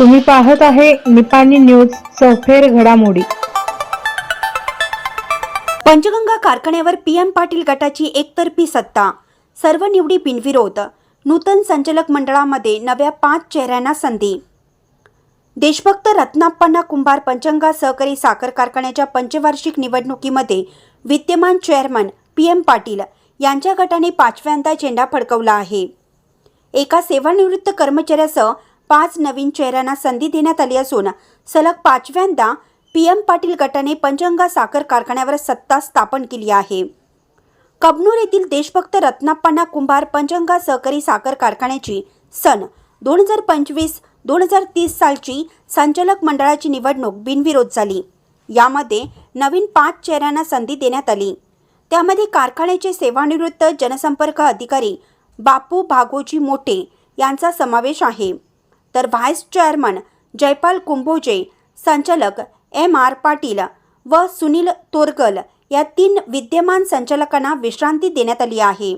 तुम्ही पाहत आहे निपाणी न्यूज सफेर घडामोडी. पंचगंगा कारखान्यावर पीएम पाटील गटाची एकतर्फी सत्ता. सर्व निवडी बिनविरोध. नूतन संचालक मंडळामध्ये नव्या पाच चेहऱ्यांना संधी. देशभक्त रत्नाप्पांना कुंभार पंचंगा सहकारी साखर कारखान्याच्या पंचवार्षिक निवडणुकीमध्ये विद्यमान चेअरमन पी एम पाटील यांच्या गटाने पाचव्यांदा झेंडा फडकवला आहे. एका सेवानिवृत्त कर्मचाऱ्यासह पाच नवीन चेहऱ्यांना संधी देण्यात आली असून सलग पाचव्यांदा पी एम पाटील गटाने पंचगंगा साखर कारखान्यावर सत्ता स्थापन केली आहे. कबनूर येथील देशभक्त रत्नाप्पांना कुंभार पंचगंगा सहकारी साखर कारखान्याची सन दोन हजार पंचवीस दोन हजार तीस सालची संचालक मंडळाची निवडणूक बिनविरोध झाली. यामध्ये नवीन पाच चेहऱ्यांना संधी देण्यात आली. त्यामध्ये कारखान्याचे सेवानिवृत्त जनसंपर्क अधिकारी बापू भागोजी मोठे यांचा समावेश आहे. तर व्हाईस चेअरमन जयपाल कुंभोजे संचालक एम आर पाटील व सुनील तोरगल या तीन विद्यमान संचालकांना विश्रांती देण्यात आली आहे.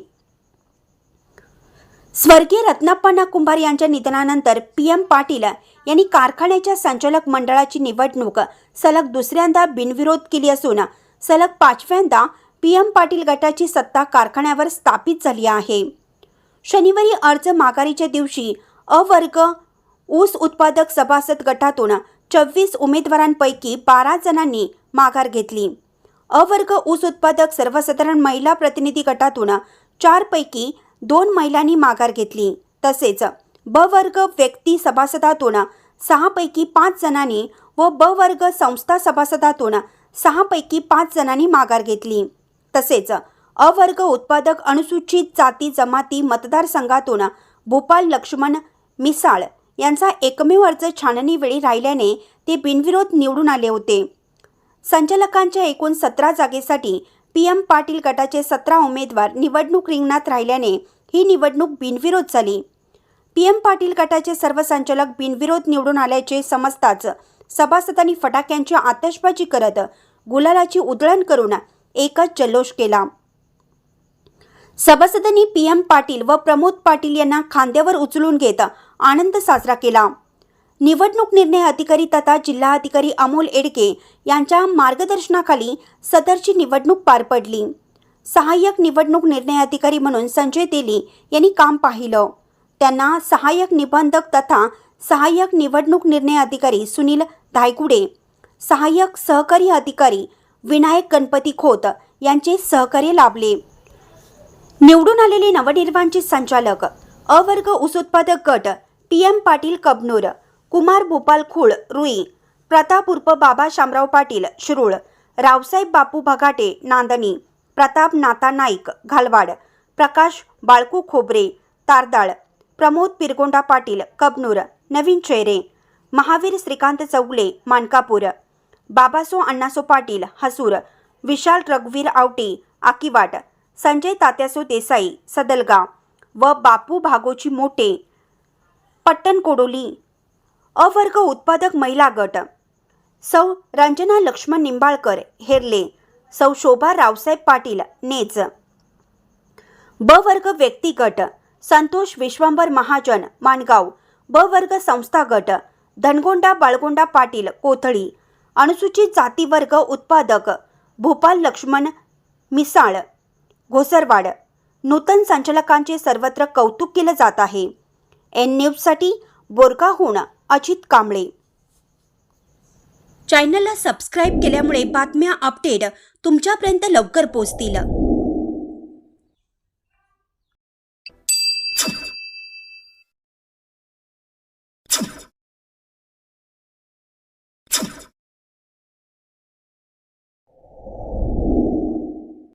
स्वर्गीय रत्नाप्पांना कुंभार यांच्या निधनानंतर पी एम पाटील यांनी कारखान्याच्या संचालक मंडळाची निवडणूक सलग दुसऱ्यांदा बिनविरोध केली असून सलग पाचव्यांदा पी एम पाटील गटाची सत्ता कारखान्यावर स्थापित झाली आहे. शनिवारी अर्ज माघारीच्या दिवशी अवर्ग ऊस उत्पादक सभासद गटातून चव्वीस उमेदवारांपैकी बारा जणांनी माघार घेतली. अवर्ग ऊस उत्पादक सर्वसाधारण महिला प्रतिनिधी गटातून चारपैकी दोन महिलांनी माघार घेतली. तसेच ब वर्ग व्यक्ती सभासदातून सहापैकी पाच जणांनी व ब वर्ग संस्था सभासदातून सहापैकी पाच जणांनी माघार घेतली. तसेच अवर्ग उत्पादक अनुसूचित जाती जमाती मतदारसंघातून भोपाल लक्ष्मण मिसाळ यांचा एकमेव अर्ज छाननीवेळी राहिल्याने ते बिनविरोध निवडून आले होते. संचालकांच्या एकूण सतरा जागेसाठी पी एम पाटील गटाचे सतरा उमेदवार निवडणूक रिंगणात राहिल्याने ही निवडणूक बिनविरोध झाली. पी एम पाटील गटाचे सर्व संचालक बिनविरोध निवडून आल्याचे समजताच सभासदांनी फटाक्यांची आतषबाजी करत गुलालाची उधळण करून एकच जल्लोष केला. सभासदांनी पी एम पाटील व प्रमोद पाटील यांना खांद्यावर उचलून घेत आनंद साजरा केला. निवडणूक निर्णय अधिकारी तथा जिल्हा अधिकारी अमोल एडके यांच्या मार्गदर्शनाखाली सदरची निवडणूक पार पडली. सहाय्यक निवडणूक निर्णय अधिकारी म्हणून संजय तेली यांनी काम पाहिलं. त्यांना सहाय्यक निबंधक तथा सहाय्यक निवडणूक निर्णय अधिकारी सुनील धायगुडे सहाय्यक सहकारी अधिकारी विनायक गणपती खोत यांचे सहकार्य लाभले. निवडून आलेले नवनिर्माणचे संचालक अवर्ग ऊस उत्पादक गट पी एम पाटील कबनूर कुमार भोपाल खुळ रुई प्रताप उर्फ बाबा शामराव पाटील शिरूळ रावसाहेब बापू भगाटे नांदणी प्रताप नाता नाईक घालवाड प्रकाश बाळकू खोबरे तारदाळ प्रमोद पिरगोंडा पाटील कबनूर नवीन चेहरे महावीर श्रीकांत चौगले मानकापूर बाबासो अण्णासो पाटील हसूर विशाल रघुवीर आवटी आकिवाट संजय तात्यासो देसाई सदलगा व बापू भागोची मोटे पट्टण कोडोली. अवर्ग उत्पादक महिला गट. सौ रंजना लक्ष्मण निंबाळकर हेरले. सौ शोभा रावसाहेब पाटील नेज ब वर्ग व्यक्ती गट. संतोष विश्वंभर महाजन माणगाव. ब वर्ग संस्था गट. धनगोंडा बाळगोंडा पाटील कोथळी. अनुसूचित जाती वर्ग उत्पादक. भोपाल लक्ष्मण मिसाळ घोसरवाड. नूतन संचालकांचे सर्वत्र कौतुक केलं जात आहे. एन न्यूजसाठी बोरकाहून अजित कांबळे. चॅनलला सबस्क्राईब केल्यामुळे बातम्या अपडेट तुमच्यापर्यंत लवकर पोहोचतील.